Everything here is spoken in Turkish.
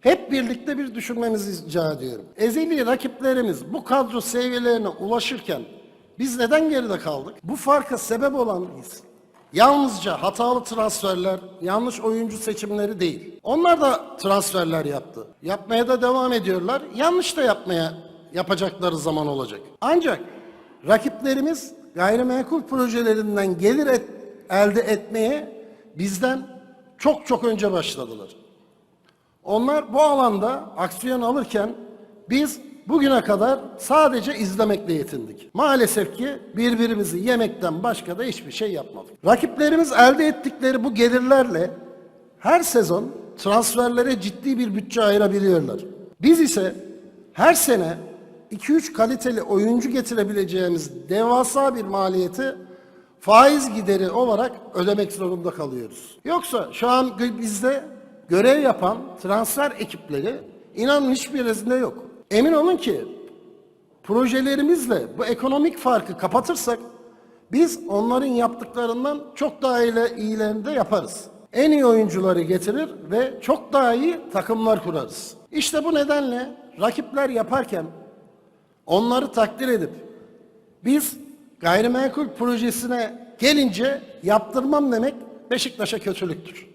Hep birlikte bir düşünmenizi rica ediyorum. Ezeli rakiplerimiz bu kadro seviyelerine ulaşırken biz neden geride kaldık? Bu farka sebep olan biz. Yalnızca hatalı transferler, yanlış oyuncu seçimleri değil. Onlar da transferler yaptı. Yapmaya da devam ediyorlar. Yanlış da yapmaya yapacakları zaman olacak. Ancak rakiplerimiz gayrimenkul projelerinden gelir et- elde etmeye bizden çok çok önce başladılar. Onlar bu alanda aksiyon alırken biz bugüne kadar sadece izlemekle yetindik. Maalesef ki birbirimizi yemekten başka da hiçbir şey yapmadık. Rakiplerimiz elde ettikleri bu gelirlerle her sezon transferlere ciddi bir bütçe ayırabiliyorlar. Biz ise her sene 2-3 kaliteli oyuncu getirebileceğimiz devasa bir maliyeti faiz gideri olarak ödemek zorunda kalıyoruz. Yoksa şu an bizde görev yapan transfer ekipleri inanın hiçbirisinde yok. Emin olun ki projelerimizle bu ekonomik farkı kapatırsak biz onların yaptıklarından çok daha iyi, iyilerini de yaparız. En iyi oyuncuları getirir ve çok daha iyi takımlar kurarız. İşte bu nedenle rakipler yaparken onları takdir edip biz gayrimenkul projesine gelince yaptırmam demek Beşiktaş'a kötülüktür.